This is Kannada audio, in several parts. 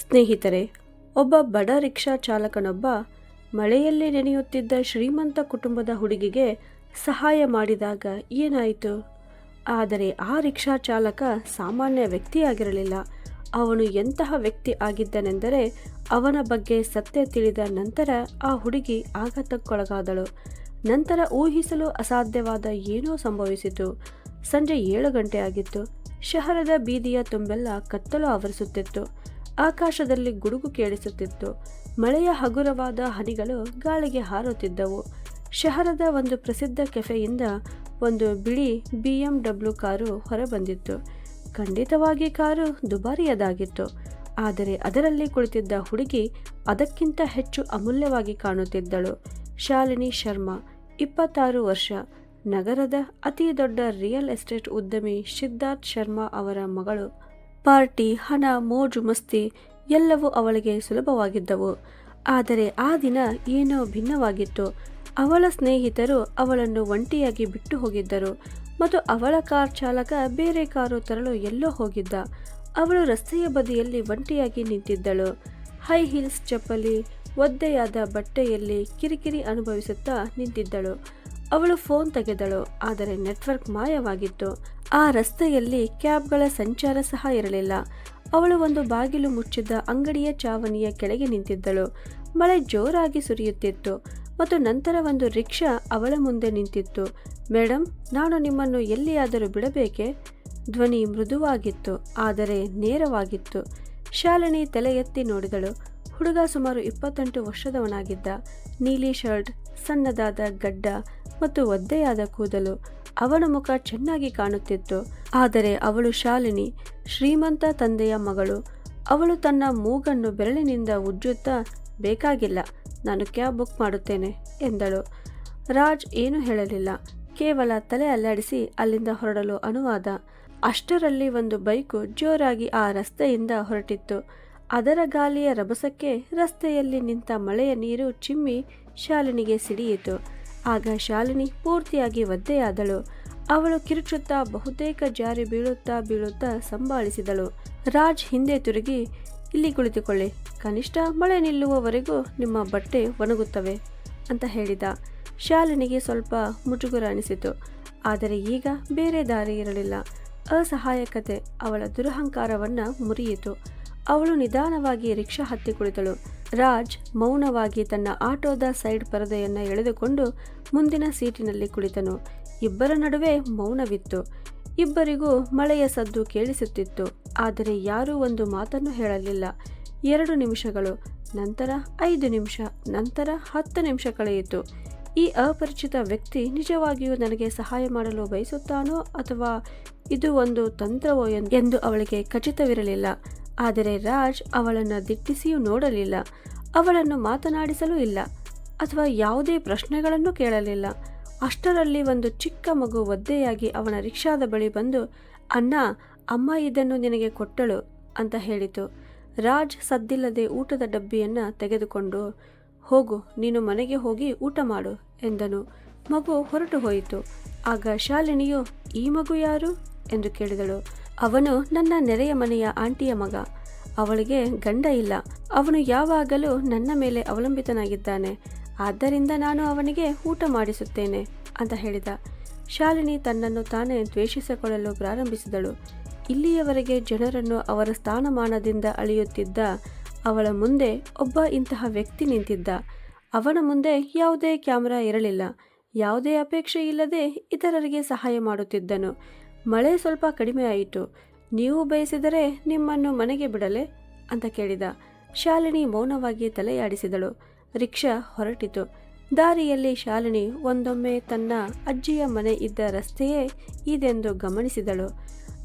ಸ್ನೇಹಿತರೆ, ಒಬ್ಬ ಬಡ ರಿಕ್ಷಾ ಚಾಲಕನೊಬ್ಬ ಮಳೆಯಲ್ಲಿ ನೆನೆಯುತ್ತಿದ್ದ ಶ್ರೀಮಂತ ಕುಟುಂಬದ ಹುಡುಗಿಗೆ ಸಹಾಯ ಮಾಡಿದಾಗ ಏನಾಯಿತು? ಆದರೆ ಆ ರಿಕ್ಷಾ ಚಾಲಕ ಸಾಮಾನ್ಯ ವ್ಯಕ್ತಿಯಾಗಿರಲಿಲ್ಲ. ಅವನು ಎಂತಹ ವ್ಯಕ್ತಿ ಆಗಿದ್ದನೆಂದರೆ ಅವನ ಬಗ್ಗೆ ಸತ್ಯ ತಿಳಿದ ನಂತರ ಆ ಹುಡುಗಿ ಆಘಾತಕ್ಕೊಳಗಾದಳು. ನಂತರ ಊಹಿಸಲು ಅಸಾಧ್ಯವಾದ ಏನೋ ಸಂಭವಿಸಿತು. ಸಂಜೆ ಏಳು ಗಂಟೆ ಆಗಿತ್ತು. ಶಹರದ ಬೀದಿಯ ತುಂಬೆಲ್ಲ ಕತ್ತಲು ಆವರಿಸುತ್ತಿತ್ತು. ಆಕಾಶದಲ್ಲಿ ಗುಡುಗು ಕೇಳಿಸುತ್ತಿತ್ತು. ಮಳೆಯ ಹಗುರವಾದ ಹನಿಗಳು ಗಾಳಿಗೆ ಹಾರುತ್ತಿದ್ದವು. ಶಹರದ ಒಂದು ಪ್ರಸಿದ್ಧ ಕೆಫೆಯಿಂದ ಒಂದು ಬಿಳಿ ಬಿ ಎಂ ಡಬ್ಲ್ಯೂ ಕಾರು ಹೊರಬಂದಿತ್ತು. ಖಂಡಿತವಾಗಿ ಕಾರು ದುಬಾರಿಯದಾಗಿತ್ತು. ಆದರೆ ಅದರಲ್ಲಿ ಕುಳಿತಿದ್ದ ಹುಡುಗಿ ಅದಕ್ಕಿಂತ ಹೆಚ್ಚು ಅಮೂಲ್ಯವಾಗಿ ಕಾಣುತ್ತಿದ್ದಳು. ಶಾಲಿನಿ ಶರ್ಮಾ, ಇಪ್ಪತ್ತಾರು ವರ್ಷ, ನಗರದ ಅತಿ ದೊಡ್ಡ ರಿಯಲ್ ಎಸ್ಟೇಟ್ ಉದ್ಯಮಿ ಸಿದ್ಧಾರ್ಥ್ ಶರ್ಮಾ ಅವರ ಮಗಳು ಪಾರ್ಟಿ, ಹಣ, ಮೋಜು, ಮಸ್ತಿ ಎಲ್ಲವೂ ಅವಳಿಗೆ ಸುಲಭವಾಗಿದ್ದವು. ಆದರೆ ಆ ದಿನ ಏನೋ ಭಿನ್ನವಾಗಿತ್ತು. ಅವಳ ಸ್ನೇಹಿತರು ಅವಳನ್ನು ಒಂಟಿಯಾಗಿ ಬಿಟ್ಟು ಹೋಗಿದ್ದರು ಮತ್ತು ಅವಳ ಕಾರ್ ಚಾಲಕ ಬೇರೆ ಕಾರು ತರಲು ಎಲ್ಲೋ ಹೋಗಿದ್ದ. ಅವಳು ರಸ್ತೆಯ ಬದಿಯಲ್ಲಿ ಒಂಟಿಯಾಗಿ ನಿಂತಿದ್ದಳು. ಹೈ ಹೀಲ್ಸ್ ಚಪ್ಪಲಿ, ಒದ್ದೆಯಾದ ಬಟ್ಟೆಯಲ್ಲಿ ಕಿರಿಕಿರಿ ಅನುಭವಿಸುತ್ತಾ ನಿಂತಿದ್ದಳು. ಅವಳು ಫೋನ್ ತೆಗೆದಳು, ಆದರೆ ನೆಟ್ವರ್ಕ್ ಮಾಯವಾಗಿತ್ತು. ಆ ರಸ್ತೆಯಲ್ಲಿ ಕ್ಯಾಬ್ಗಳ ಸಂಚಾರ ಸಹ ಇರಲಿಲ್ಲ. ಅವಳು ಒಂದು ಬಾಗಿಲು ಮುಚ್ಚಿದ್ದ ಅಂಗಡಿಯ ಚಾವಣಿಯ ಕೆಳಗೆ ನಿಂತಿದ್ದಳು. ಮಳೆ ಜೋರಾಗಿ ಸುರಿಯುತ್ತಿತ್ತು ಮತ್ತು ನಂತರ ಒಂದು ರಿಕ್ಷಾ ಅವಳ ಮುಂದೆ ನಿಂತಿತ್ತು. ಮೇಡಮ್ ನಾನು ನಿಮ್ಮನ್ನು ಎಲ್ಲಿಯಾದರೂ ಬಿಡಬೇಕೆ? ಧ್ವನಿ ಮೃದುವಾಗಿತ್ತು, ಆದರೆ ನೇರವಾಗಿತ್ತು. ಶಾಲಿನಿ ತಲೆ ಎತ್ತಿ ನೋಡಿದಳು. ಹುಡುಗ ಸುಮಾರು ಇಪ್ಪತ್ತೆಂಟು ವರ್ಷದವನಾಗಿದ್ದ. ನೀಲಿ ಶರ್ಟ್, ಸಣ್ಣದಾದ ಗಡ್ಡ ಮತ್ತು ಒದ್ದೆಯಾದ ಕೂದಲು. ಅವನ ಮುಖ ಚೆನ್ನಾಗಿ ಕಾಣುತ್ತಿತ್ತು. ಆದರೆ ಅವಳು ಶಾಲಿನಿ, ಶ್ರೀಮಂತ ತಂದೆಯ ಮಗಳು. ಅವಳು ತನ್ನ ಮೂಗನ್ನು ಬೆರಳಿನಿಂದ ಉಜ್ಜುತ್ತಾ, ಬೇಕಾಗಿಲ್ಲ, ನಾನು ಕ್ಯಾಬ್ ಬುಕ್ ಮಾಡುತ್ತೇನೆ, ಎಂದಳು. ರಾಜ್ ಏನೂ ಹೇಳಲಿಲ್ಲ. ಕೇವಲ ತಲೆ ಅಲ್ಲಾಡಿಸಿ ಅಲ್ಲಿಂದ ಹೊರಡಲು ಅನುವಾದ. ಅಷ್ಟರಲ್ಲಿ ಒಂದು ಬೈಕು ಜೋರಾಗಿ ಆ ರಸ್ತೆಯಿಂದ ಹೊರಟಿತ್ತು. ಅದರ ಗಾಲಿಯ ರಭಸಕ್ಕೆ ರಸ್ತೆಯಲ್ಲಿ ನಿಂತ ಮಳೆಯ ನೀರು ಚಿಮ್ಮಿ ಶಾಲಿನಿಗೆ ಸಿಡಿಯಿತು. ಆಗ ಶಾಲಿನಿ ಪೂರ್ತಿಯಾಗಿ ಒದ್ದೆಯಾದಳು. ಅವಳು ಕಿರುಚುತ್ತಾ ಬಹುತೇಕ ಜಾರಿ ಬೀಳುತ್ತಾ ಬೀಳುತ್ತಾ ಸಂಭಾಳಿಸಿದಳು. ರಾಜ್ ಹಿಂದೆ ತಿರುಗಿ, ಇಲ್ಲಿ ಕುಳಿತುಕೊಳ್ಳಿ. ಕನಿಷ್ಠ ಮಳೆ ನಿಲ್ಲುವವರೆಗೂ ನಿಮ್ಮ ಬಟ್ಟೆ ಒಣಗುತ್ತವೆ, ಅಂತ ಹೇಳಿದ. ಶಾಲಿನಿಗೆ ಸ್ವಲ್ಪ ಮುಜುಗುರ ಅನಿಸಿತು. ಆದರೆ ಈಗ ಬೇರೆ ದಾರಿ ಇರಲಿಲ್ಲ. ಅಸಹಾಯಕತೆ ಅವಳ ದುರಹಂಕಾರವನ್ನು ಮುರಿಯಿತು. ಅವಳು ನಿಧಾನವಾಗಿ ರಿಕ್ಷಾ ಹತ್ತಿ ಕುಳಿತಳು. ರಾಜ್ ಮೌನವಾಗಿ ತನ್ನ ಆಟೋದ ಸೈಡ್ ಪರದೆಯನ್ನು ಎಳೆದುಕೊಂಡು ಮುಂದಿನ ಸೀಟಿನಲ್ಲಿ ಕುಳಿತನು. ಇಬ್ಬರ ನಡುವೆ ಮೌನವಿತ್ತು. ಇಬ್ಬರಿಗೂ ಮಳೆಯ ಸದ್ದು ಕೇಳಿಸುತ್ತಿತ್ತು. ಆದರೆ ಯಾರೂ ಒಂದು ಮಾತನ್ನು ಹೇಳಲಿಲ್ಲ. ಎರಡು ನಿಮಿಷಗಳು, ನಂತರ ಐದು ನಿಮಿಷ, ನಂತರ ಹತ್ತು ನಿಮಿಷ ಕಳೆಯಿತು. ಈ ಅಪರಿಚಿತ ವ್ಯಕ್ತಿ ನಿಜವಾಗಿಯೂ ನನಗೆ ಸಹಾಯ ಮಾಡಲು ಬಯಸುತ್ತಾನೋ ಅಥವಾ ಇದು ಒಂದು ತಂತ್ರವೋ ಎಂದು ಅವಳಿಗೆ ಖಚಿತವಿರಲಿಲ್ಲ. ಆದರೆ ರಾಜ್ ಅವಳನ್ನು ದಿಟ್ಟಿಸಿಯೂ ನೋಡಲಿಲ್ಲ. ಅವಳನ್ನು ಮಾತನಾಡಿಸಲು ಇಲ್ಲ. ಅಥವಾ ಯಾವುದೇ ಪ್ರಶ್ನೆಗಳನ್ನು ಕೇಳಲಿಲ್ಲ. ಅಷ್ಟರಲ್ಲಿ ಒಂದು ಚಿಕ್ಕ ಮಗು ಒದ್ದೆಯಾಗಿ ಅವನ ರಿಕ್ಷಾದ ಬಳಿ ಬಂದು, ಅಣ್ಣ, ಅಮ್ಮ ಇದನ್ನು ನಿನಗೆ ಕೊಟ್ಟಳು ಅಂತ ಹೇಳಿತು. ರಾಜ್ ಸದ್ದಿಲ್ಲದೆ ಊಟದ ಡಬ್ಬಿಯನ್ನು ತೆಗೆದುಕೊಂಡು, ಹೋಗು, ನೀನು ಮನೆಗೆ ಹೋಗಿ ಊಟ ಮಾಡು ಎಂದನು. ಮಗು ಹೊರಟು ಹೋಯಿತು. ಆಗ ಶಾಲಿನಿಯು, ಈ ಮಗು ಯಾರು? ಎಂದು ಕೇಳಿದಳು. ಅವನು ನನ್ನ ನೆರೆಯ ಮನೆಯ ಆಂಟಿಯ ಮಗ. ಅವಳಿಗೆ ಗಂಡ ಇಲ್ಲ. ಅವನು ಯಾವಾಗಲೂ ನನ್ನ ಮೇಲೆ ಅವಲಂಬಿತನಾಗಿದ್ದಾನೆ. ಆದ್ದರಿಂದ ನಾನು ಅವನಿಗೆ ಊಟ ಮಾಡಿಸುತ್ತೇನೆ ಅಂತ ಹೇಳಿದ. ಶಾಲಿನಿ ತನ್ನನ್ನು ತಾನೇ ದ್ವೇಷಿಸಿಕೊಳ್ಳಲು ಪ್ರಾರಂಭಿಸಿದಳು. ಇಲ್ಲಿಯವರೆಗೆ ಜನರನ್ನು ಅವರ ಸ್ಥಾನಮಾನದಿಂದ ಅಳೆಯುತ್ತಿದ್ದ ಅವಳ ಮುಂದೆ ಒಬ್ಬ ಇಂತಹ ವ್ಯಕ್ತಿ ನಿಂತಿದ್ದ. ಅವನ ಮುಂದೆ ಯಾವುದೇ ಕ್ಯಾಮೆರಾ ಇರಲಿಲ್ಲ. ಯಾವುದೇ ಅಪೇಕ್ಷೆ ಇಲ್ಲದೆ ಇತರರಿಗೆ ಸಹಾಯ ಮಾಡುತ್ತಿದ್ದನು. ಮಳೆ ಸ್ವಲ್ಪ ಕಡಿಮೆ ಆಯಿತು. ನೀವು ಬಯಸಿದರೆ ನಿಮ್ಮನ್ನು ಮನೆಗೆ ಬಿಡಲೆ ಅಂತ ಕೇಳಿದ. ಶಾಲಿನಿ ಮೌನವಾಗಿ ತಲೆಯಾಡಿಸಿದಳು. ರಿಕ್ಷಾ ಹೊರಟಿತು. ದಾರಿಯಲ್ಲಿ ಶಾಲಿನಿ ಒಂದೊಮ್ಮೆ ತನ್ನ ಅಜ್ಜಿಯ ಮನೆ ಇದ್ದ ರಸ್ತೆಯೇ ಇದೆಂದು ಗಮನಿಸಿದಳು.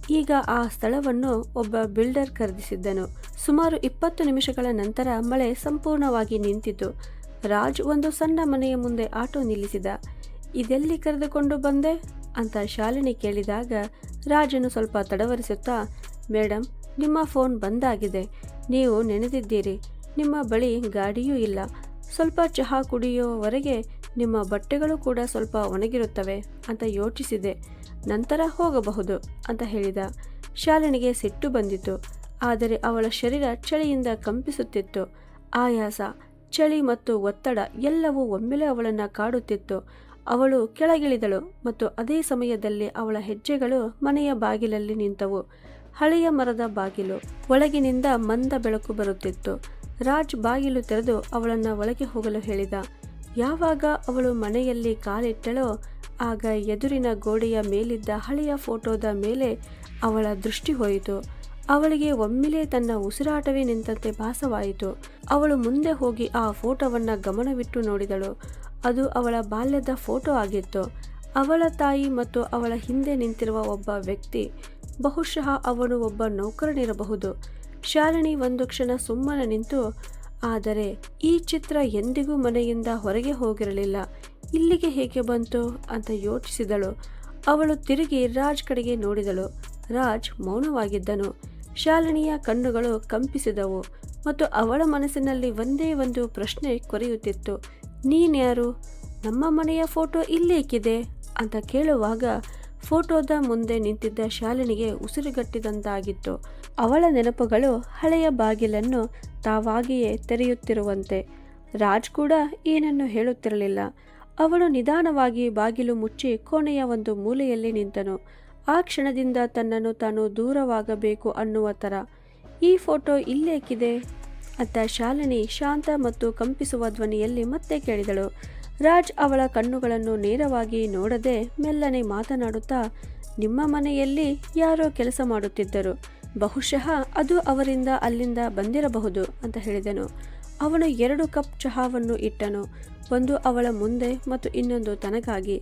ಈಗ ಆ ಸ್ಥಳವನ್ನು ಒಬ್ಬ ಬಿಲ್ಡರ್ ಖರೀದಿಸಿದ್ದನು. ಸುಮಾರು ಇಪ್ಪತ್ತು ನಿಮಿಷಗಳ ನಂತರ ಮಳೆ ಸಂಪೂರ್ಣವಾಗಿ ನಿಂತಿತು. ರಾಜ್ ಒಂದು ಸಣ್ಣ ಮನೆಯ ಮುಂದೆ ಆಟೋ ನಿಲ್ಲಿಸಿದ. ಇದೆಲ್ಲಿ ಕರೆದುಕೊಂಡು ಬಂದೆ? ಅಂತ ಶಾಲಿನಿ ಕೇಳಿದಾಗ ರಾಜನು ಸ್ವಲ್ಪ ತಡವರಿಸುತ್ತಾ ಮೇಡಮ್ ನಿಮ್ಮ ಫೋನ್ ಬಂದಾಗಿದೆ. ನೀವು ನೆನೆದಿದ್ದೀರಿ. ನಿಮ್ಮ ಬಳಿ ಗಾಡಿಯೂ ಇಲ್ಲ. ಸ್ವಲ್ಪ ಚಹಾ ಕುಡಿಯುವವರೆಗೆ ನಿಮ್ಮ ಬಟ್ಟೆಗಳು ಕೂಡ ಸ್ವಲ್ಪ ಒಣಗಿರುತ್ತವೆ ಅಂತ ಯೋಚಿಸಿದೆ. ನಂತರ ಹೋಗಬಹುದು ಅಂತ ಹೇಳಿದ. ಶಾಲಿನಿಗೆ ಸಿಟ್ಟು ಬಂದಿತು ಆದರೆ ಅವಳ ಶರೀರ ಚಳಿಯಿಂದ ಕಂಪಿಸುತ್ತಿತ್ತು. ಆಯಾಸ, ಚಳಿ ಮತ್ತು ಒತ್ತಡ ಎಲ್ಲವೂ ಒಮ್ಮೆಲೆ ಅವಳನ್ನು ಕಾಡುತ್ತಿತ್ತು. ಅವಳು ಕೆಳಗಿಳಿದಳು ಮತ್ತು ಅದೇ ಸಮಯದಲ್ಲಿ ಅವಳ ಹೆಜ್ಜೆಗಳು ಮನೆಯ ಬಾಗಿಲಲ್ಲಿ ನಿಂತವು. ಹಳೆಯ ಮರದ ಬಾಗಿಲು ಒಳಗಿನಿಂದ ಮಂದ ಬೆಳಕು ಬರುತ್ತಿತ್ತು. ರಾಜ್ ಬಾಗಿಲು ತೆರೆದು ಅವಳನ್ನು ಒಳಗೆ ಹೋಗಲು ಹೇಳಿದ. ಯಾವಾಗ ಅವಳು ಮನೆಯಲ್ಲಿ ಕಾಲಿಟ್ಟಳೋ ಆಗ ಎದುರಿನ ಗೋಡೆಯ ಮೇಲಿದ್ದ ಹಳೆಯ ಫೋಟೋದ ಮೇಲೆ ಅವಳ ದೃಷ್ಟಿ ಹೋಯಿತು. ಅವಳಿಗೆ ಒಮ್ಮೆಲೇ ತನ್ನ ಉಸಿರಾಟವೇ ನಿಂತಂತೆ ಭಾಸವಾಯಿತು. ಅವಳು ಮುಂದೆ ಹೋಗಿ ಆ ಫೋಟೋವನ್ನು ಗಮನವಿಟ್ಟು ನೋಡಿದಳು. ಅದು ಅವಳ ಬಾಲ್ಯದ ಫೋಟೋ ಆಗಿತ್ತು. ಅವಳ ತಾಯಿ ಮತ್ತು ಅವಳ ಹಿಂದೆ ನಿಂತಿರುವ ಒಬ್ಬ ವ್ಯಕ್ತಿ, ಬಹುಶಃ ಅವನು ಒಬ್ಬ ನೌಕರನಿರಬಹುದು. ಶಾಲಿನಿ ಒಂದು ಕ್ಷಣ ಸುಮ್ಮನೆ ನಿಂತು, ಆದರೆ ಈ ಚಿತ್ರ ಎಂದಿಗೂ ಮನೆಯಿಂದ ಹೊರಗೆ ಹೋಗಿರಲಿಲ್ಲ. ಇಲ್ಲಿಗೆ ಹೇಗೆ ಬಂತು? ಅಂತ ಯೋಚಿಸಿದಳು. ಅವಳು ತಿರುಗಿ ರಾಜ್ ಕಡೆಗೆ ನೋಡಿದಳು. ರಾಜ್ ಮೌನವಾಗಿದ್ದನು. ಶಾಲಿನಿಯ ಕಣ್ಣುಗಳು ಕಂಪಿಸಿದವು ಮತ್ತು ಅವಳ ಮನಸ್ಸಿನಲ್ಲಿ ಒಂದೇ ಒಂದು ಪ್ರಶ್ನೆ ಕೊರೆಯುತ್ತಿತ್ತು. ನೀನ್ಯಾರು? ನಮ್ಮ ಮನೆಯ ಫೋಟೋ ಇಲ್ಲೇಕಿದೆ? ಅಂತ ಕೇಳುವಾಗ ಫೋಟೋದ ಮುಂದೆ ನಿಂತಿದ್ದ ಶಾಲಿನಿಗೆ ಉಸಿರುಗಟ್ಟಿದಂತಾಗಿತ್ತು. ಅವಳ ನೆನಪುಗಳು ಹಳೆಯ ಬಾಗಿಲನ್ನು ತಾವಾಗಿಯೇ ತೆರೆಯುತ್ತಿರುವಂತೆ. ರಾಜ್ ಕೂಡ ಏನನ್ನು ಹೇಳುತ್ತಿರಲಿಲ್ಲ. ಅವಳು ನಿಧಾನವಾಗಿ ಬಾಗಿಲು ಮುಚ್ಚಿ ಕೋಣೆಯ ಒಂದು ಮೂಲೆಯಲ್ಲಿ ನಿಂತನು. ಆ ಕ್ಷಣದಿಂದ ತನ್ನನ್ನು ತಾನು ದೂರವಾಗಬೇಕು ಅನ್ನುವ ಥರ. ಈ ಫೋಟೋ ಇಲ್ಲೇಕಿದೆ? ಅಂತ ಶಾಲಿನಿ ಶಾಂತ ಮತ್ತು ಕಂಪಿಸುವ ಧ್ವನಿಯಲ್ಲಿ ಮತ್ತೆ ಕೇಳಿದಳು. ರಾಜ್ ಅವಳ ಕಣ್ಣುಗಳನ್ನು ನೇರವಾಗಿ ನೋಡದೆ ಮೆಲ್ಲನೆ ಮಾತನಾಡುತ್ತಾ, ನಿಮ್ಮ ಮನೆಯಲ್ಲಿ ಯಾರೋ ಕೆಲಸ ಮಾಡುತ್ತಿದ್ದರು. ಬಹುಶಃ ಅದು ಅವರಿಂದ ಅಲ್ಲಿಂದ ಬಂದಿರಬಹುದು ಅಂತ ಹೇಳಿದನು. ಅವನು ಎರಡು ಕಪ್ ಚಹಾವನ್ನು ಇಟ್ಟನು, ಒಂದು ಅವಳ ಮುಂದೆ ಮತ್ತು ಇನ್ನೊಂದು ತನಗಾಗಿ.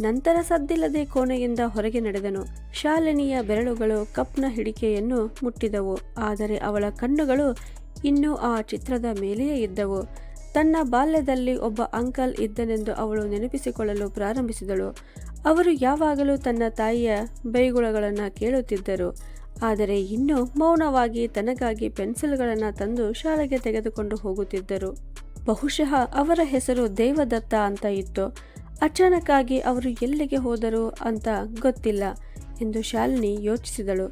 ನಂತರ ಸದ್ದಿಲ್ಲದೆ ಕೋಣೆಯಿಂದ ಹೊರಗೆ ನಡೆದನು. ಶಾಲಿನಿಯ ಬೆರಳುಗಳು ಕಪ್ನ ಹಿಡಿಕೆಯನ್ನು ಮುಟ್ಟಿದವು, ಆದರೆ ಅವಳ ಕಣ್ಣುಗಳು ಇನ್ನೂ ಆ ಚಿತ್ರದ ಮೇಲೆಯೇ ಇದ್ದವು. ತನ್ನ ಬಾಲ್ಯದಲ್ಲಿ ಒಬ್ಬ ಅಂಕಲ್ ಇದ್ದನೆಂದು ಅವಳು ನೆನಪಿಸಿಕೊಳ್ಳಲು ಪ್ರಾರಂಭಿಸಿದಳು. ಅವರು ಯಾವಾಗಲೂ ತನ್ನ ತಾಯಿಯ ಬೈಗುಳಗಳನ್ನು ಕೇಳುತ್ತಿದ್ದರು. ಆದರೆ ಇನ್ನು ಮೌನವಾಗಿ ತನಗಾಗಿ ಪೆನ್ಸಿಲ್ಗಳನ್ನು ತಂದು ಶಾಲೆಗೆ ತೆಗೆದುಕೊಂಡು ಹೋಗುತ್ತಿದ್ದರು. ಬಹುಶಃ ಅವರ ಹೆಸರು ದೇವದತ್ತ ಅಂತ ಇತ್ತು. ಅಚಾನಕ್ಕಾಗಿ ಅವರು ಎಲ್ಲಿಗೆ ಹೋದರು ಅಂತ ಗೊತ್ತಿಲ್ಲ ಎಂದು ಶಾಲಿನಿ ಯೋಚಿಸಿದಳು.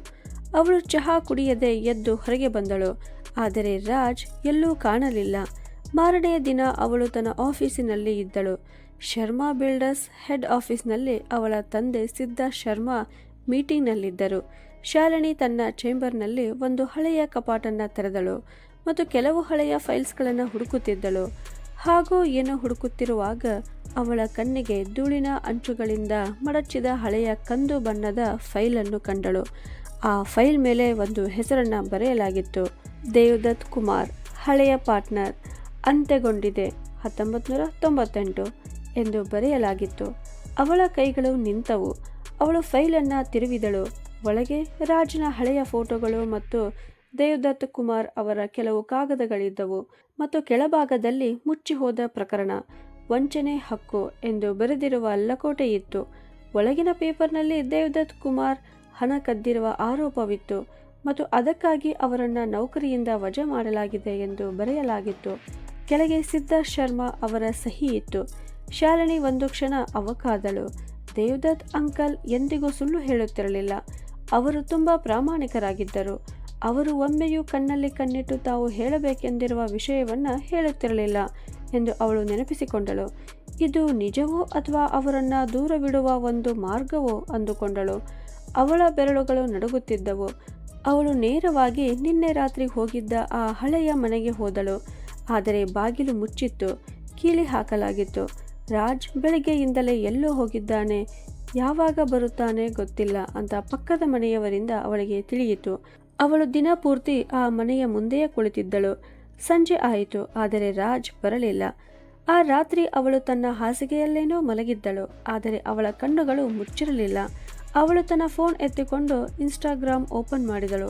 ಅವಳು ಚಹಾ ಕುಡಿಯದೆ ಎದ್ದು ಹೊರಗೆ ಬಂದಳು. ಆದರೆ ರಾಜ್ ಎಲ್ಲೂ ಕಾಣಲಿಲ್ಲ. ಮಾರನೆಯ ದಿನ ಅವಳು ತನ್ನ ಆಫೀಸಿನಲ್ಲಿ ಇದ್ದಳು. ಶರ್ಮಾ ಬಿಲ್ಡರ್ಸ್ ಹೆಡ್ ಆಫೀಸ್ನಲ್ಲಿ ಅವಳ ತಂದೆ ಸಿದ್ಧ ಶರ್ಮಾ ಮೀಟಿಂಗ್ನಲ್ಲಿದ್ದರು. ಶಾಲಿನಿ ತನ್ನ ಚೇಂಬರ್ನಲ್ಲಿ ಒಂದು ಹಳೆಯ ಕಪಾಟನ್ನು ತೆರೆದಳು ಮತ್ತು ಕೆಲವು ಹಳೆಯ ಫೈಲ್ಸ್ಗಳನ್ನು ಹುಡುಕುತ್ತಿದ್ದಳು. ಹಾಗೂ ಏನೋ ಹುಡುಕುತ್ತಿರುವಾಗ ಅವಳ ಕಣ್ಣಿಗೆ ಧೂಳಿನ ಅಂಚುಗಳಿಂದ ಮಡಚಿದ ಹಳೆಯ ಕಂದು ಬಣ್ಣದ ಫೈಲನ್ನು ಕಂಡಳು. ಆ ಫೈಲ್ ಮೇಲೆ ಒಂದು ಹೆಸರನ್ನು ಬರೆಯಲಾಗಿತ್ತು. ದೇವದತ್ ಕುಮಾರ್, ಹಳೆಯ ಪಾರ್ಟ್ನರ್, ಅಂತ್ಯಗೊಂಡಿದೆ ಹತ್ತೊಂಬತ್ತು ತೊಂಬತ್ತೆಂಟು ಎಂದು ಬರೆಯಲಾಗಿತ್ತು. ಅವಳ ಕೈಗಳು ನಿಂತವು, ಅವಳು ಫೈಲನ್ನು ತಿರುವಿದಳು, ಒಳಗೆ ರಾಜನ ಹಳೆಯ ಫೋಟೋಗಳು ಮತ್ತು ದೇವದತ್ ಕುಮಾರ್ ಅವರ ಕೆಲವು ಕಾಗದಗಳಿದ್ದವು ಮತ್ತು ಕೆಳಭಾಗದಲ್ಲಿ ಮುಚ್ಚಿಹೋದ ಪ್ರಕರಣ, ವಂಚನೆ ಹಕ್ಕು ಎಂದು ಬರೆದಿರುವ ಲಕೋಟೆ ಇತ್ತು. ಒಳಗಿನ ಪೇಪರ್ನಲ್ಲಿ ದೇವದತ್ ಕುಮಾರ್ ಹಣ ಕದ್ದಿರುವ ಆರೋಪವಿತ್ತು. ಮತ್ತು ಅದಕ್ಕಾಗಿ ಅವರನ್ನು ನೌಕರಿಯಿಂದ ವಜಾ ಮಾಡಲಾಗಿದೆ ಎಂದು ಬರೆಯಲಾಗಿತ್ತು. ಕೆಳಗೆ ಸಿದ್ಧಾರ್ಥ್ ಶರ್ಮಾ ಅವರ ಸಹಿ ಇತ್ತು. ಶಾಲಿನಿ ಒಂದು ಕ್ಷಣ ಅವಕಾದಳು. ದೇವದತ್ ಅಂಕಲ್ ಎಂದಿಗೂ ಸುಳ್ಳು ಹೇಳುತ್ತಿರಲಿಲ್ಲ. ಅವರು ತುಂಬ ಪ್ರಾಮಾಣಿಕರಾಗಿದ್ದರು. ಅವರು ಒಮ್ಮೆಯೂ ಕಣ್ಣಲ್ಲಿ ಕಣ್ಣಿಟ್ಟು ತಾವು ಹೇಳಬೇಕೆಂದಿರುವ ವಿಷಯವನ್ನು ಹೇಳುತ್ತಿರಲಿಲ್ಲ ಎಂದು ಅವಳು ನೆನಪಿಸಿಕೊಂಡಳು. ಇದು ನಿಜವೋ ಅಥವಾ ಅವರನ್ನು ದೂರವಿಡುವ ಒಂದು ಮಾರ್ಗವೋ ಅಂದುಕೊಂಡಳು. ಅವಳ ಬೆರಳುಗಳು ನಡುಗುತ್ತಿದ್ದವು. ಅವಳು ನೇರವಾಗಿ ನಿನ್ನೆ ರಾತ್ರಿ ಹೋಗಿದ್ದ ಆ ಹಳೆಯ ಮನೆಗೆ ಹೋದಳು. ಆದರೆ ಬಾಗಿಲು ಮುಚ್ಚಿತ್ತು, ಕೀಲಿ ಹಾಕಲಾಗಿತ್ತು. ರಾಜ್ ಬೆಳಗ್ಗೆಯಿಂದಲೇ ಎಲ್ಲೋ ಹೋಗಿದ್ದಾನೆ, ಯಾವಾಗ ಬರುತ್ತಾನೆ ಗೊತ್ತಿಲ್ಲ ಅಂತ ಪಕ್ಕದ ಮನೆಯವರಿಂದ ಅವಳಿಗೆ ತಿಳಿಯಿತು. ಅವಳು ದಿನಪೂರ್ತಿ ಆ ಮನೆಯ ಮುಂದೆಯೇ ಕುಳಿತಿದ್ದಳು. ಸಂಜೆ ಆಯಿತು, ಆದರೆ ರಾಜ್ ಬರಲಿಲ್ಲ. ಆ ರಾತ್ರಿ ಅವಳು ತನ್ನ ಹಾಸಿಗೆಯಲ್ಲೇನೋ ಮಲಗಿದ್ದಳು, ಆದರೆ ಅವಳ ಕಣ್ಣುಗಳು ಮುಚ್ಚಿರಲಿಲ್ಲ. ಅವಳು ತನ್ನ ಫೋನ್ ಎತ್ತಿಕೊಂಡು ಇನ್ಸ್ಟಾಗ್ರಾಮ್ ಓಪನ್ ಮಾಡಿದಳು.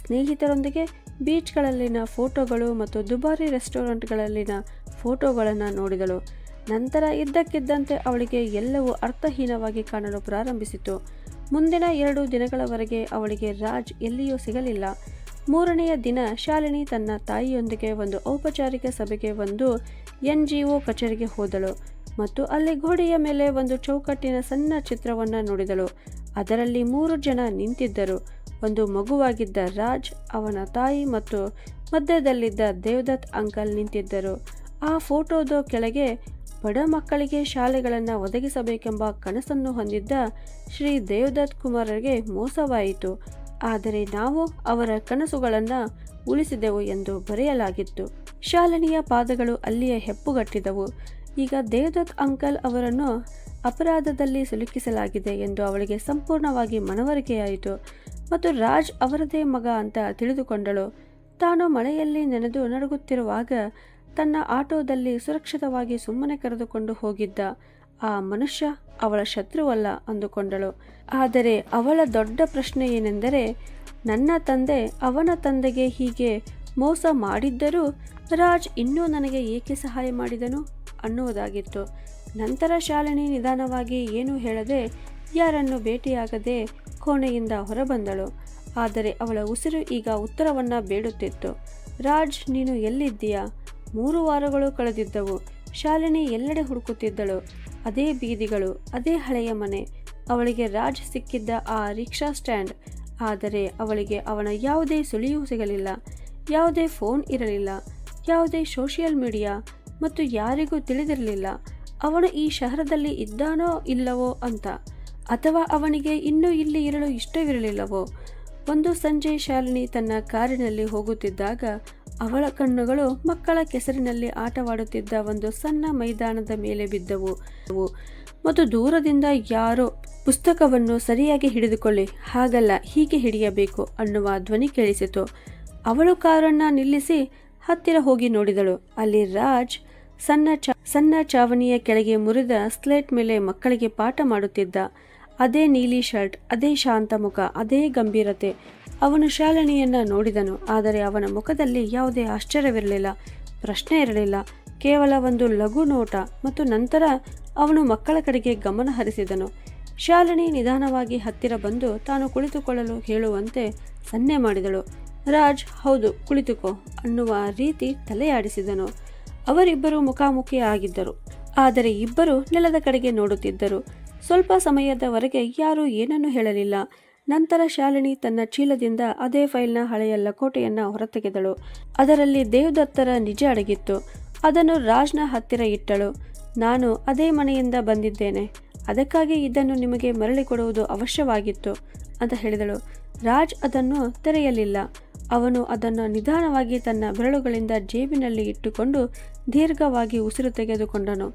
ಸ್ನೇಹಿತರೊಂದಿಗೆ ಬೀಚ್ಗಳಲ್ಲಿನ ಫೋಟೋಗಳು ಮತ್ತು ದುಬಾರಿ ರೆಸ್ಟೋರೆಂಟ್ಗಳಲ್ಲಿನ ಫೋಟೋಗಳನ್ನು ನೋಡಿದಳು. ನಂತರ ಇದ್ದಕ್ಕಿದ್ದಂತೆ ಅವಳಿಗೆ ಎಲ್ಲವೂ ಅರ್ಥಹೀನವಾಗಿ ಕಾಣಲು ಪ್ರಾರಂಭಿಸಿತು. ಮುಂದಿನ ಎರಡು ದಿನಗಳವರೆಗೆ ಅವಳಿಗೆ ರಾಜ್ ಎಲ್ಲಿಯೂ ಸಿಗಲಿಲ್ಲ. ಮೂರನೆಯ ದಿನ ಶಾಲಿನಿ ತನ್ನ ತಾಯಿಯೊಂದಿಗೆ ಒಂದು ಔಪಚಾರಿಕ ಸಭೆಗೆ ಒಂದು ಎನ್ ಜಿ ಒ ಕಚೇರಿಗೆ ಹೋದಳು ಮತ್ತು ಅಲ್ಲಿ ಗೋಡೆಯ ಮೇಲೆ ಒಂದು ಚೌಕಟ್ಟಿನ ಸಣ್ಣ ಚಿತ್ರವನ್ನು ನೋಡಿದಳು. ಅದರಲ್ಲಿ ಮೂರು ಜನ ನಿಂತಿದ್ದರು. ಒಂದು ಮಗುವಾಗಿದ್ದ ರಾಜ್, ಅವನ ತಾಯಿ ಮತ್ತು ಮಧ್ಯದಲ್ಲಿದ್ದ ದೇವದತ್ ಅಂಕಲ್ ನಿಂತಿದ್ದರು. ಆ ಫೋಟೋದ ಕೆಳಗೆ ಬಡ ಮಕ್ಕಳಿಗೆ ಶಾಲೆಗಳನ್ನು ಒದಗಿಸಬೇಕೆಂಬ ಕನಸನ್ನು ಹೊಂದಿದ್ದ ಶ್ರೀ ದೇವದತ್ ಕುಮಾರರಿಗೆ ಮೋಸವಾಯಿತು. ಆದರೆ ನಾವು ಅವರ ಕನಸುಗಳನ್ನು ಉಳಿಸಿದೆವು ಎಂದು ಬರೆಯಲಾಗಿತ್ತು. ಶಾಲಿನಿಯ ಪಾದಗಳು ಅಲ್ಲಿಯೇ ಹೆಪ್ಪುಗಟ್ಟಿದವು. ಈಗ ದೇವದತ್ ಅಂಕಲ್ ಅವರನ್ನು ಅಪರಾಧದಲ್ಲಿ ಸಿಲುಕಿಸಲಾಗಿದೆ ಎಂದು ಅವಳಿಗೆ ಸಂಪೂರ್ಣವಾಗಿ ಮನವರಿಕೆಯಾಯಿತು. ಮತ್ತು ರಾಜ್ ಅವರದೇ ಮಗ ಅಂತ ತಿಳಿದುಕೊಂಡಳು. ತಾನು ಮಳೆಯಲ್ಲಿ ನೆನೆದು ನಡುಗುತ್ತಿರುವಾಗ ತನ್ನ ಆಟೋದಲ್ಲಿ ಸುರಕ್ಷಿತವಾಗಿ ಸುಮ್ಮನೆ ಕರೆದುಕೊಂಡು ಹೋಗಿದ್ದ ಆ ಮನುಷ್ಯ ಅವಳ ಶತ್ರುವಲ್ಲ ಅಂದುಕೊಂಡಳು. ಆದರೆ ಅವಳ ದೊಡ್ಡ ಪ್ರಶ್ನೆ ಏನೆಂದರೆ, ನನ್ನ ತಂದೆ ಅವನ ತಂದೆಗೆ ಹೀಗೆ ಮೋಸ ಮಾಡಿದ್ದರೂ ರಾಜ್ ಇನ್ನೂ ನನಗೆ ಏಕೆ ಸಹಾಯ ಮಾಡಿದನು? ಅನ್ನುವುದಾಗಿತ್ತು. ನಂತರ ಶಾಲಿನಿ ನಿಧಾನವಾಗಿ ಏನೂ ಹೇಳದೆ ಯಾರನ್ನು ಭೇಟಿಯಾಗದೆ ಕೋಣೆಯಿಂದ ಹೊರಬಂದಳು. ಆದರೆ ಅವಳ ಉಸಿರು ಈಗ ಉತ್ತರವನ್ನು ಬೇಡುತ್ತಿತ್ತು. ರಾಜ್, ನೀನು ಎಲ್ಲಿದ್ದೀಯಾ? ಮೂರು ವಾರಗಳು ಕಳೆದಿದ್ದವು. ಶಾಲಿನಿ ಎಲ್ಲೆಡೆ ಹುಡುಕುತ್ತಿದ್ದಳು. ಅದೇ ಬೀದಿಗಳು, ಅದೇ ಹಳೆಯ ಮನೆ. ಅವಳಿಗೆ ರಾಜ್ ಸಿಕ್ಕಿದ್ದ ಆ ರಿಕ್ಷಾ ಸ್ಟ್ಯಾಂಡ್. ಆದರೆ ಅವಳಿಗೆ ಅವನ ಯಾವುದೇ ಸುಳಿಯೂ ಸಿಗಲಿಲ್ಲ. ಯಾವುದೇ ಫೋನ್ ಇರಲಿಲ್ಲ. ಯಾವುದೇ ಸೋಷಿಯಲ್ ಮೀಡಿಯಾ ಮತ್ತು ಯಾರಿಗೂ ತಿಳಿದಿರಲಿಲ್ಲ ಅವನು ಈ ಶಹರದಲ್ಲಿ ಇದ್ದಾನೋ ಇಲ್ಲವೋ ಅಂತ. ಅಥವಾ ಅವನಿಗೆ ಇನ್ನೂ ಇಲ್ಲಿ ಇರಲು ಇಷ್ಟವಿರಲಿಲ್ಲವೋ? ಒಂದು ಸಂಜೆ ಶಾಲಿನಿ ತನ್ನ ಕಾರಿನಲ್ಲಿ ಹೋಗುತ್ತಿದ್ದಾಗ, ಅವಳ ಕಣ್ಣುಗಳು ಮಕ್ಕಳ ಕೆಸರಿನಲ್ಲಿ ಆಟವಾಡುತ್ತಿದ್ದ ಒಂದು ಸಣ್ಣ ಮೈದಾನದ ಮೇಲೆ ಬಿದ್ದವು. ಮತ್ತು ದೂರದಿಂದ ಯಾರೋ ಪುಸ್ತಕವನ್ನು ಸರಿಯಾಗಿ ಹಿಡಿದುಕೊಳ್ಳಿ, ಹಾಗಲ್ಲ, ಹೀಗೆ ಹಿಡಿಯಬೇಕು ಅನ್ನುವ ಧ್ವನಿ ಕೇಳಿಸಿತು. ಅವಳು ಕಾರನ್ನು ನಿಲ್ಲಿಸಿ ಹತ್ತಿರ ಹೋಗಿ ನೋಡಿದಳು. ಅಲ್ಲಿ ರಾಜ್ ಸಣ್ಣ ಚ, ಸಣ್ಣ ಚಾವಣಿಯ ಕೆಳಗೆ ಮುರಿದ ಸ್ಲೇಟ್ ಮೇಲೆ ಮಕ್ಕಳಿಗೆ ಪಾಠ ಮಾಡುತ್ತಿದ್ದ ಅದೇ ನೀಲಿ ಶರ್ಟ್, ಅದೇ ಶಾಂತ ಮುಖ, ಅದೇ ಗಂಭೀರತೆ. ಅವನು ಶಾಲಿನಿಯನ್ನ ನೋಡಿದನು, ಆದರೆ ಅವನ ಮುಖದಲ್ಲಿ ಯಾವುದೇ ಆಶ್ಚರ್ಯವಿರಲಿಲ್ಲ, ಪ್ರಶ್ನೆ ಇರಲಿಲ್ಲ. ಕೇವಲ ಒಂದು ಲಘು ನೋಟ ಮತ್ತು ನಂತರ ಅವನು ಮಕ್ಕಳ ಕಡೆಗೆ ಗಮನ ಹರಿಸಿದನು. ಶಾಲಿನಿ ನಿಧಾನವಾಗಿ ಹತ್ತಿರ ಬಂದು ತಾನು ಕುಳಿತುಕೊಳ್ಳಲು ಹೇಳುವಂತೆ ಸನ್ನೆ ಮಾಡಿದಳು. ರಾಜ್, ಹೌದು, ಕುಳಿತುಕೋ ಅನ್ನುವ ರೀತಿ ತಲೆಯಾಡಿಸಿದನು. ಅವರಿಬ್ಬರು ಮುಖಾಮುಖಿ ಆಗಿದ್ದರು ಆದರೆ ಇಬ್ಬರು ನೆಲದ ಕಡೆಗೆ ನೋಡುತ್ತಿದ್ದರು. ಸ್ವಲ್ಪ ಸಮಯದವರೆಗೆ ಯಾರೂ ಏನನ್ನೂ ಹೇಳಲಿಲ್ಲ. ನಂತರ ಶಾಲಿನಿ ತನ್ನ ಚೀಲದಿಂದ ಅದೇ ಫೈಲ್ನ ಹಳೆಯ ಲಕೋಟೆಯನ್ನ ಹೊರತೆಗೆದಳು. ಅದರಲ್ಲಿ ದೇವದತ್ತರ ನಿಜ ಅಡಗಿತ್ತು. ಅದನ್ನು ರಾಜ್ನ ಹತ್ತಿರ ಇಟ್ಟಳು. ನಾನು ಅದೇ ಮನೆಯಿಂದ ಬಂದಿದ್ದೇನೆ. ಅದಕ್ಕಾಗಿ ಇದನ್ನು ನಿಮಗೆ ಮರಳಿ ಕೊಡುವುದು ಅವಶ್ಯವಾಗಿತ್ತು, ಅಂತ ಹೇಳಿದಳು. ರಾಜ್ ಅದನ್ನು ತೆರೆಯಲಿಲ್ಲ. ಅವನು ಅದನ್ನು ನಿಧಾನವಾಗಿ ತನ್ನ ಬೆರಳುಗಳಿಂದ ಜೇಬಿನಲ್ಲಿ ಇಟ್ಟುಕೊಂಡು ದೀರ್ಘವಾಗಿ ಉಸಿರು ತೆಗೆದುಕೊಂಡನು.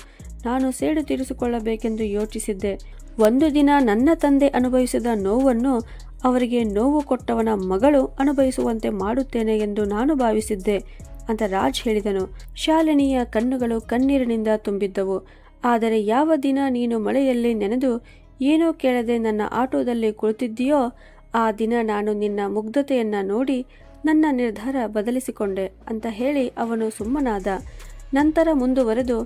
ನಾನು ಸೇಡು ತೀರಿಸಿಕೊಳ್ಳಬೇಕೆಂದು ಯೋಚಿಸಿದ್ದೆ. ಒಂದು ದಿನ ನನ್ನ ತಂದೆ ಅನುಭವಿಸಿದ ನೋವನ್ನು ಅವರಿಗೆ ನೋವು ಕೊಟ್ಟವನ ಮಗಳು ಅನುಭವಿಸುವಂತೆ ಮಾಡುತ್ತೇನೆ ಎಂದು ನಾನು ಭಾವಿಸಿದ್ದೆ ಅಂತ ರಾಜ್ ಹೇಳಿದನು. ಶಾಲಿನಿಯ ಕಣ್ಣುಗಳು ಕಣ್ಣೀರಿನಿಂದ ತುಂಬಿದ್ದವು. ಆದರೆ ಯಾವ ದಿನ ನೀನು ಮಳೆಯಲ್ಲಿ ನೆನೆದು ಏನೋ ಕೇಳದೆ ನನ್ನ ಆಟೋದಲ್ಲಿ ಕುಳಿತಿದ್ದೀಯೋ, ಆ ದಿನ ನಾನು ನಿನ್ನ ಮುಗ್ಧತೆಯನ್ನು ನೋಡಿ ನನ್ನ ನಿರ್ಧಾರ ಬದಲಿಸಿಕೊಂಡೆ ಅಂತ ಹೇಳಿ ಅವನು ಸುಮ್ಮನಾದ. ನಂತರ ಮುಂದುವರೆದು,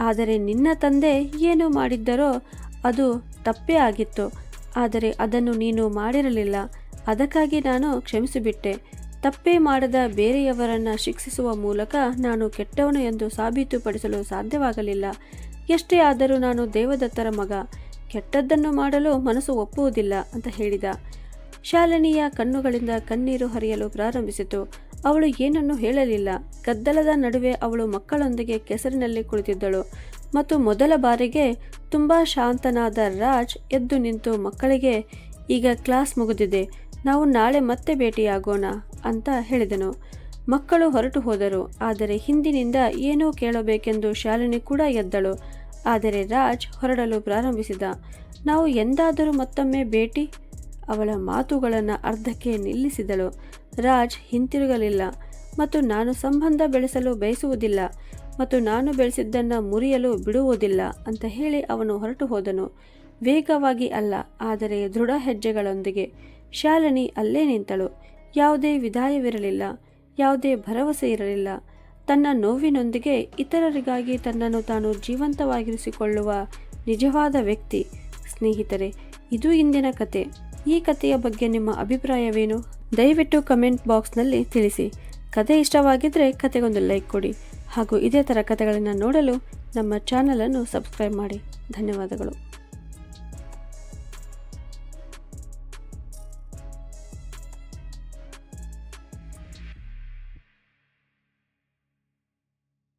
ಆದರೆ ನಿನ್ನ ತಂದೆ ಏನು ಮಾಡಿದ್ದರೋ ಅದು ತಪ್ಪೇ ಆಗಿತ್ತು. ಆದರೆ ಅದನ್ನು ನೀನು ಮಾಡಿರಲಿಲ್ಲ. ಅದಕ್ಕಾಗಿ ನಾನು ಕ್ಷಮಿಸಿಬಿಟ್ಟೆ. ತಪ್ಪೇ ಮಾಡದ ಬೇರೆಯವರನ್ನು ಶಿಕ್ಷಿಸುವ ಮೂಲಕ ನಾನು ಕೆಟ್ಟವನು ಎಂದು ಸಾಬೀತುಪಡಿಸಲು ಸಾಧ್ಯವಾಗಲಿಲ್ಲ. ಎಷ್ಟೇ ಆದರೂ ನಾನು ದೇವದತ್ತರ ಮಗ. ಕೆಟ್ಟದ್ದನ್ನು ಮಾಡಲು ಮನಸ್ಸು ಒಪ್ಪುವುದಿಲ್ಲ, ಅಂತ ಹೇಳಿದ. ಶಾಲಿನಿಯ ಕಣ್ಣುಗಳಿಂದ ಕಣ್ಣೀರು ಹರಿಯಲು ಪ್ರಾರಂಭಿಸಿತು. ಅವಳು ಏನನ್ನು ಹೇಳಲಿಲ್ಲ. ಗದ್ದಲದ ನಡುವೆ ಅವಳು ಮಕ್ಕಳೊಂದಿಗೆ ಕೆಸರಿನಲ್ಲಿ ಕುಳಿತಿದ್ದಳು. ಮತ್ತು ಮೊದಲ ಬಾರಿಗೆ ತುಂಬ ಶಾಂತನಾದ ರಾಜ್ ಎದ್ದು ನಿಂತು ಮಕ್ಕಳಿಗೆ, ಈಗ ಕ್ಲಾಸ್ ಮುಗಿದಿದೆ. ನಾವು ನಾಳೆ ಮತ್ತೆ ಭೇಟಿಯಾಗೋಣ, ಅಂತ ಹೇಳಿದನು. ಮಕ್ಕಳು ಹೊರಟು ಹೋದರು. ಆದರೆ ಹಿಂದಿನಿಂದ ಏನೋ ಕೇಳಬೇಕೆಂದು ಶಾಲಿನಿ ಕೂಡ ಎದ್ದಳು. ಆದರೆ ರಾಜ್ ಹೊರಡಲು ಪ್ರಾರಂಭಿಸಿದ. ನಾವು ಎಂದಾದರೂ ಮತ್ತೊಮ್ಮೆ ಭೇಟಿ ಅವಳ ಮಾತುಗಳನ್ನು ಅರ್ಧಕ್ಕೆ ನಿಲ್ಲಿಸಿದಳು. ರಾಜ್ ಹಿಂತಿರುಗಲಿಲ್ಲ ಮತ್ತು ನಾನು ಸಂಬಂಧ ಬೆಳೆಸಲು ಬಯಸುವುದಿಲ್ಲ ಮತ್ತು ನಾನು ಬೆಳೆಸಿದ್ದನ್ನು ಮುರಿಯಲು ಬಿಡುವುದಿಲ್ಲ ಅಂತ ಹೇಳಿ ಅವನು ಹೊರಟು ಹೋದನು. ವೇಗವಾಗಿ ಅಲ್ಲ, ಆದರೆ ದೃಢ ಹೆಜ್ಜೆಗಳೊಂದಿಗೆ ಶಾಲಿನಿ ಅಲ್ಲೇ ನಿಂತಳು. ಯಾವುದೇ ವಿದಾಯವಿರಲಿಲ್ಲ, ಯಾವುದೇ ಭರವಸೆ ಇರಲಿಲ್ಲ. ತನ್ನ ನೋವಿನೊಂದಿಗೆ ಇತರರಿಗಾಗಿ ತನ್ನನ್ನು ತಾನು ಜೀವಂತವಾಗಿರಿಸಿಕೊಳ್ಳುವ ನಿಜವಾದ ವ್ಯಕ್ತಿ. ಸ್ನೇಹಿತರೆ, ಇದು ಇಂದಿನ ಕತೆ. ಈ ಕಥೆಯ ಬಗ್ಗೆ ನಿಮ್ಮ ಅಭಿಪ್ರಾಯವೇನು? ದಯವಿಟ್ಟು ಕಮೆಂಟ್ ಬಾಕ್ಸ್ನಲ್ಲಿ ತಿಳಿಸಿ. ಕತೆ ಇಷ್ಟವಾಗಿದ್ದರೆ ಕತೆಗೊಂದು ಲೈಕ್ ಕೊಡಿ. ಹಾಗೂ ಇದೇ ಥರ ಕಥೆಗಳನ್ನು ನೋಡಲು ನಮ್ಮ ಚಾನಲನ್ನು ಸಬ್ಸ್ಕ್ರೈಬ್ ಮಾಡಿ. ಧನ್ಯವಾದಗಳು.